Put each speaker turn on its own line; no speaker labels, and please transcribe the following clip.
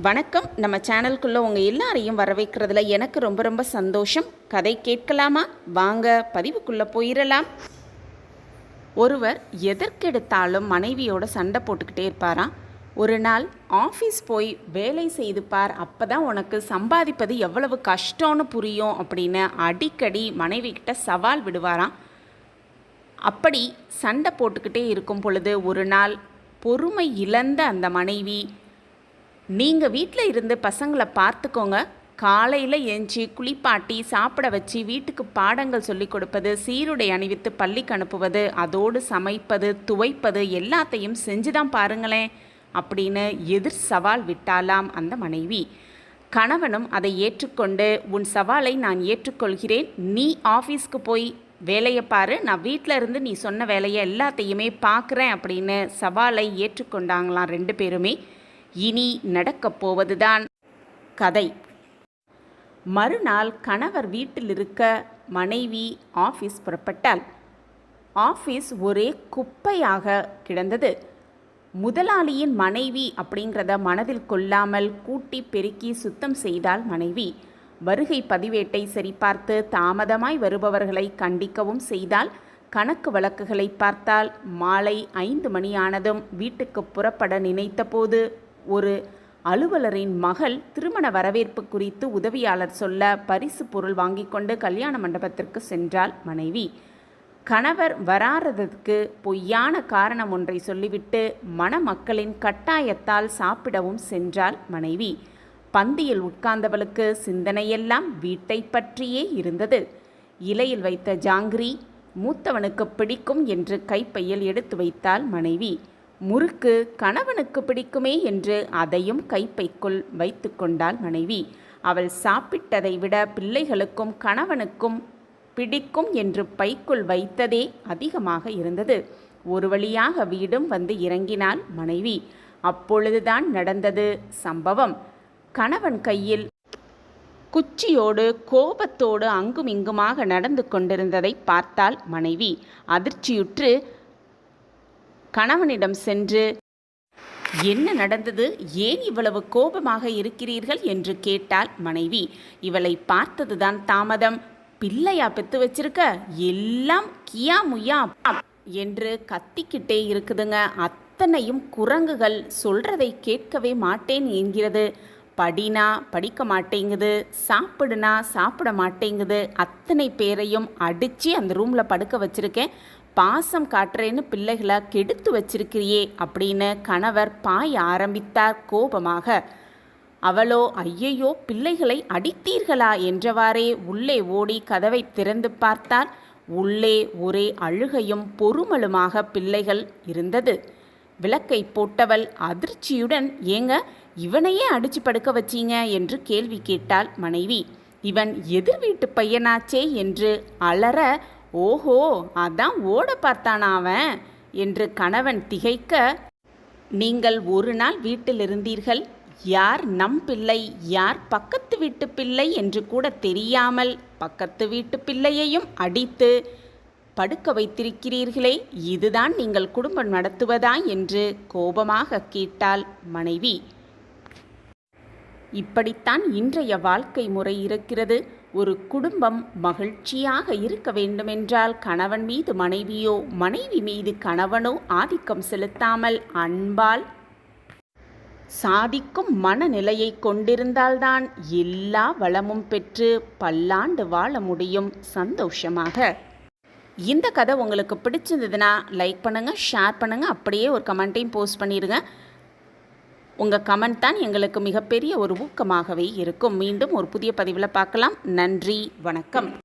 வணக்கம். நம்ம சேனலுக்குள்ளே உங்கள் எல்லாரையும் வரவேற்கிறதுல எனக்கு ரொம்ப ரொம்ப சந்தோஷம். கதை கேட்கலாமா? வாங்க பதிவுக்குள்ளே போயிடலாம் ஒருவர் எதற்கெடுத்தாலும் மனைவியோட சண்டை போட்டுக்கிட்டே இருப்பாராம். ஒரு நாள் ஆஃபீஸ் போய் வேலை செய்து பார் அப்போ தான் உனக்கு சம்பாதிப்பது எவ்வளவு கஷ்டம்னு புரியும் அப்படின்னு அடிக்கடி மனைவி கிட்ட சவால் விடுவாராம். அப்படி சண்டை போட்டுக்கிட்டே இருக்கும் பொழுது ஒரு நாள் பொறுமை இழந்த அந்த மனைவி நீங்கள் வீட்டில் இருந்து பசங்களை பார்த்துக்கோங்க. காலையில் எஞ்சி குளிப்பாட்டி சாப்பிட வச்சு வீட்டுக்கு பாடங்கள் சொல்லிக் கொடுப்பது சீருடை அணிவித்து பள்ளிக்கு அனுப்புவது அதோடு சமைப்பது துவைப்பது எல்லாத்தையும் செஞ்சு தான் பாருங்களேன் அப்படின்னு எதிர் சவால் விட்டாலாம் அந்த மனைவி. கணவனும் அதை ஏற்றுக்கொண்டு உன் சவாலை நான் ஏற்றுக்கொள்கிறேன். நீ ஆஃபீஸ்க்கு போய் வேலையை பாரு. நான் வீட்டில் இருந்து நீ சொன்ன வேலையை எல்லாத்தையுமே பார்க்குறேன் அப்படின்னு சவாலை ஏற்றுக்கொண்டாங்களாம் ரெண்டு பேருமே. இனி நடக்கப் போவதுதான் கதை. மறுநாள் கணவர் வீட்டில் இருக்க மனைவி ஆஃபீஸ் புறப்பட்டாள். ஆஃபீஸ் ஒரே குப்பையாக கிடந்தது. முதலாளியின் மனைவி அப்படிங்கிறத மனதில் கொள்ளாமல் கூட்டி பெருக்கி சுத்தம் செய்தால் மனைவி. வருகை பதிவேட்டை சரிபார்த்து தாமதமாய் வருபவர்களை கண்டிக்கவும் செய்தால் கணக்கு வழக்குகளை பார்த்தால் மாலை ஐந்து மணியானதும் வீட்டுக்கு புறப்பட நினைத்தபோது ஒரு அலுவலரின் மகள் திருமண வரவேற்பு குறித்து உதவியாளர் சொல்ல பரிசு பொருள் வாங்கி கொண்டு கல்யாண மண்டபத்திற்கு சென்றாள் மனைவி. கணவர் வராததற்கு பொய்யான காரணம் ஒன்றை சொல்லிவிட்டு மணமக்களின் கட்டாயத்தால் சாப்பிடவும் சென்றாள் மனைவி. பந்தியில் உட்கார்ந்தவளுக்கு சிந்தனையெல்லாம் வீட்டை பற்றியே இருந்தது. இலையில் வைத்த ஜாங்கிரி மூத்தவனுக்கு பிடிக்கும் என்று கைப்பையில் எடுத்து வைத்தாள் மனைவி. முறுக்கு கணவனுக்கு பிடிக்குமே என்று அதையும் கைப்பைக்குள் வைத்து கொண்டாள் மனைவி. அவள் சாப்பிட்டதை விட பிள்ளைகளுக்கும் கணவனுக்கும் பிடிக்கும் என்று பைக்குள் வைத்ததே அதிகமாக இருந்தது. ஒரு வழியாக வீடும் வந்து இறங்கினாள் மனைவி. அப்பொழுதுதான் நடந்தது சம்பவம். கணவன் கையில் குச்சியோடு கோபத்தோடு அங்குமிங்குமாக நடந்து கொண்டிருந்ததை பார்த்தாள் மனைவி. அதிர்ச்சியுற்று கணவனிடம் சென்று என்ன நடந்தது? ஏன் இவ்வளவு கோபமாக இருக்கிறீர்கள்? என்று கேட்டாள் மனைவி. இவளை பார்த்ததுதான் தாமதம். பிள்ளையா பெத்து வச்சிருக்க? எல்லாம் கியா முயா என்று கத்திக்கிட்டே இருக்குதுங்க. அத்தனையும் குரங்குகள். சொல்றதை கேட்கவே மாட்டேன் என்கிறது. படினா படிக்க மாட்டேங்குது. சாப்பிடுனா சாப்பிட மாட்டேங்குது. அத்தனை பேரையும் அடித்து அந்த ரூமில் படுக்க வச்சுருக்கேன். பாசம் காட்டுறேன்னு பிள்ளைகளை கெடுத்து வச்சிருக்கிறியே அப்படின்னு கணவர் பாய ஆரம்பித்தார் கோபமாக. அவளோ ஐயையோ பிள்ளைகளை அடித்தீர்களா என்றவாறே உள்ளே ஓடி கதவை திறந்து பார்த்தால் உள்ளே ஒரே அழுகையும் பொறுமலுமாக பிள்ளைகள் இருந்தது. விளக்கை போட்டவள் அதிர்ச்சியுடன் ஏங்க இவனையே அடிச்சு படுக்க வச்சீங்க? என்று கேள்வி கேட்டாள் மனைவி. இவன் எதிர் வீட்டு பையனாச்சே என்று அலற ஓஹோ அதான் ஓட பார்த்தானா அவன்? என்று கணவன் திகைக்க நீங்கள் ஒரு நாள் வீட்டில் இருந்தீர்கள் யார் நம் பிள்ளை? யார் பக்கத்து வீட்டு பிள்ளை? என்று கூட தெரியாமல் பக்கத்து வீட்டு பிள்ளையையும் அடித்து படுக்க வைத்திருக்கிறீர்களே இதுதான் நீங்கள் குடும்பம் நடத்துவதா? என்று கோபமாக கேட்டாள் மனைவி. இப்படித்தான் இன்றைய வாழ்க்கை முறை இருக்கிறது. ஒரு குடும்பம் மகிழ்ச்சியாக இருக்க வேண்டுமென்றால் கணவன் மீது மனைவியோ மனைவி மீது கணவனோ ஆதிக்கம் செலுத்தாமல் அன்பால் சாதிக்கும் மனநிலையை கொண்டிருந்தால்தான் எல்லா வளமும் பெற்று பல்லாண்டு வாழ முடியும் சந்தோஷமாக. இந்த கதை உங்களுக்கு பிடிச்சிருந்ததுன்னா லைக் பண்ணுங்கள் ஷேர் பண்ணுங்கள் அப்படியே ஒரு கமெண்ட்டையும் போஸ்ட் பண்ணிடுங்க உங்கள் கமெண்ட் தான் எங்களுக்கு மிகப்பெரிய ஒரு ஊக்கமாகவே இருக்கும். மீண்டும் ஒரு புதிய பதிவில் பார்க்கலாம். நன்றி. வணக்கம்.